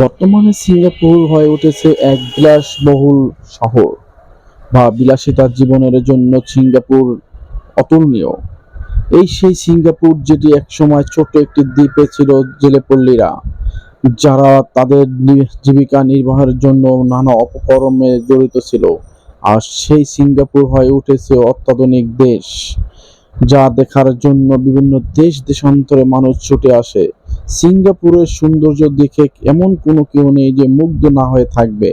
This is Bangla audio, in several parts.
বর্তমানে সিঙ্গাপুর হয়ে উঠেছে এক বিলাসবহুল শহর। বা বিলাসিতার জীবনের জন্য সিঙ্গাপুর অতুলনীয়। এই সেই সিঙ্গাপুর যেটি একসময় ছোট একটি দ্বীপে ছিল জেলেপল্লীরা যারা তাদের জীবিকা নির্বাহের জন্য নানা অপকর্মে জড়িত ছিল। আর সেই সিঙ্গাপুর হয়ে উঠেছে অত্যাধুনিক দেশ, যা দেখার জন্য বিভিন্ন দেশ দেশান্তরে মানুষ ছুটে আসে। সিঙ্গাপুরের সৌন্দর্য দেখে এমন কোনো কেউ নেই যে মুগ্ধ না হয়ে থাকবে।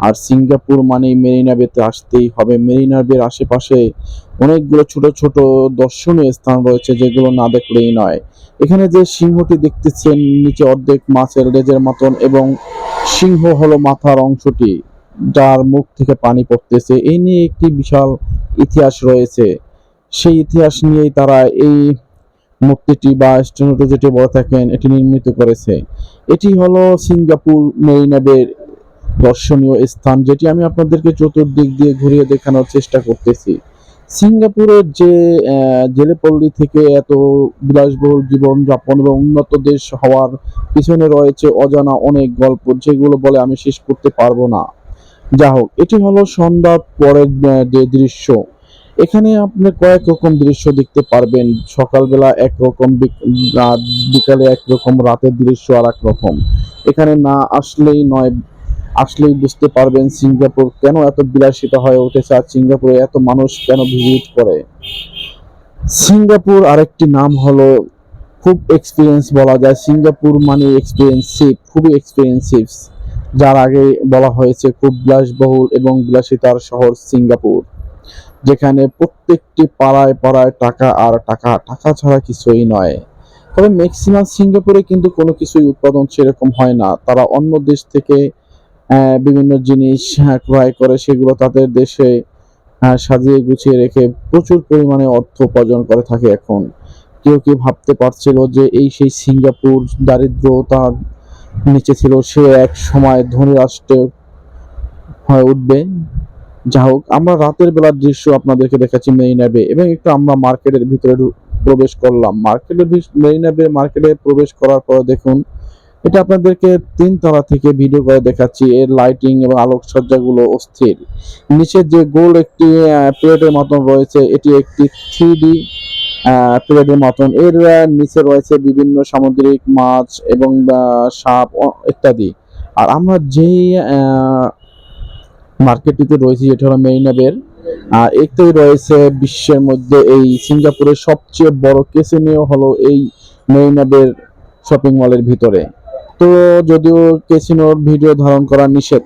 আর সিঙ্গাপুর মানেই মেরিনা বেতে আসতেই হবে। মেরিনা বের আশেপাশে অনেকগুলো ছোট ছোট দর্শনীয় স্থান রয়েছে যেগুলো না দেখলেই নয়। এখানে যে সিংহটি দেখতেছেন, নিচে অর্ধেক মাছের লেজের মতন এবং সিংহ হলো মাথার অংশটি, যার মুখ থেকে পানি পড়তেছে। এই নিয়ে একটি বিশাল ইতিহাস রয়েছে। সেই ইতিহাস নিয়েই তারা এই মূর্তিটি বা স্ট্যান্ডটি যেটি বলে থাকেন, এটি নির্মিত করেছে। এটি হলো সিঙ্গাপুর মেরিনা বের দর্শনীয় স্থান, যেটি আমি আপনাদেরকে চতুর্দিক দিয়ে ঘুরিয়ে দেখানোর চেষ্টা করতেছি। সিঙ্গাপুরের যে জেলেপল্লী থেকে এত বিলাসবহুল জীবন যাপন এবং উন্নত দেশ হওয়ার পিছনে রয়েছে অজানা অনেক গল্প, যেগুলো বলে আমি শেষ করতে পারব না। যা হোক, এটি হলো সন্ধ্যার পরের যে দৃশ্য। এখানে আপনি কয়েক রকম দৃশ্য দেখতে পারবেন। সকালবেলা একরকম বিকালে একরকম রাতের দৃশ্য আর এক রকম। এখানে না আসলেই নয়, আসলেই বুঝতে পারবেন সিঙ্গাপুর কেন এত বিলাসিতা হয়ে উঠেছে আর সিঙ্গাপুরে এত মানুষ কেন ভিজিট করে। সিঙ্গাপুর আরেকটি নাম হলো খুব এক্সপিরিয়েন্স বলা যায়। সিঙ্গাপুর মানে এক্সপিরিয়েন্সিভ খুবই এক্সপিরিয়েন্সিভ যার আগে বলা হয়েছে খুব বিলাসবহুল এবং বিলাসিতার শহর সিঙ্গাপুর। যেখানে প্রত্যেকটি পাড়ায় পাড়ায় টাকা আর টাকা টাকা ছাড়া কিছুই নয়। তবে ম্যাক্সিমাম সিঙ্গাপুরে কিন্তু কোনো কিছুই উৎপাদন সেরকম হয় না। তারা অন্য দেশ থেকে বিভিন্ন জিনিস হ্যাঁ, ক্রয় করে সেগুলো তাদের দেশে সাজিয়ে গুছিয়ে রেখে প্রচুর পরিমাণে অর্থ উপার্জন করে থাকে এখন। কেউ কেউ ভাবতে পারছিল যে এই সেই সিঙ্গাপুর দারিদ্রতার নিচে ছিল সে এক সময় ধনী রাষ্ট্রে হয়ে উঠবে। যা হোক, আমরা রাতের বেলার দৃশ্য আপনাদেরকে দেখাচ্ছি মেরিনা বে এবং একটু আমরা মার্কেটের ভিতরে প্রবেশ করলাম। মার্কেটের মেরিনা বে মার্কেটে প্রবেশ করার পরে দেখুন, এটা আপনাদেরকে তিন তলা থেকে ভিডিও করে দেখাচ্ছি। এর লাইটিং এবং আলোকসজ্জাগুলো অস্থির। নিচে যে গোল একটি প্লেটের মতন রয়েছে, এটি একটি থ্রি প্লেটের মতন। এর নিচে রয়েছে বিভিন্ন সামুদ্রিক মাছ এবং সাপ ইত্যাদি। আর আমরা যেই মার্কেটটিতে রয়েছে যেটা হলো মেরিনাবের আর এতেই রয়েছে বিশ্বের মধ্যে এই সিঙ্গাপুরের সবচেয়ে বড় কেসিনিও হলো এই মেরিনাবের শপিং মলের ভিতরে। তো যদিও কেসিনোর ভিডিও ধারণ করা নিষেধ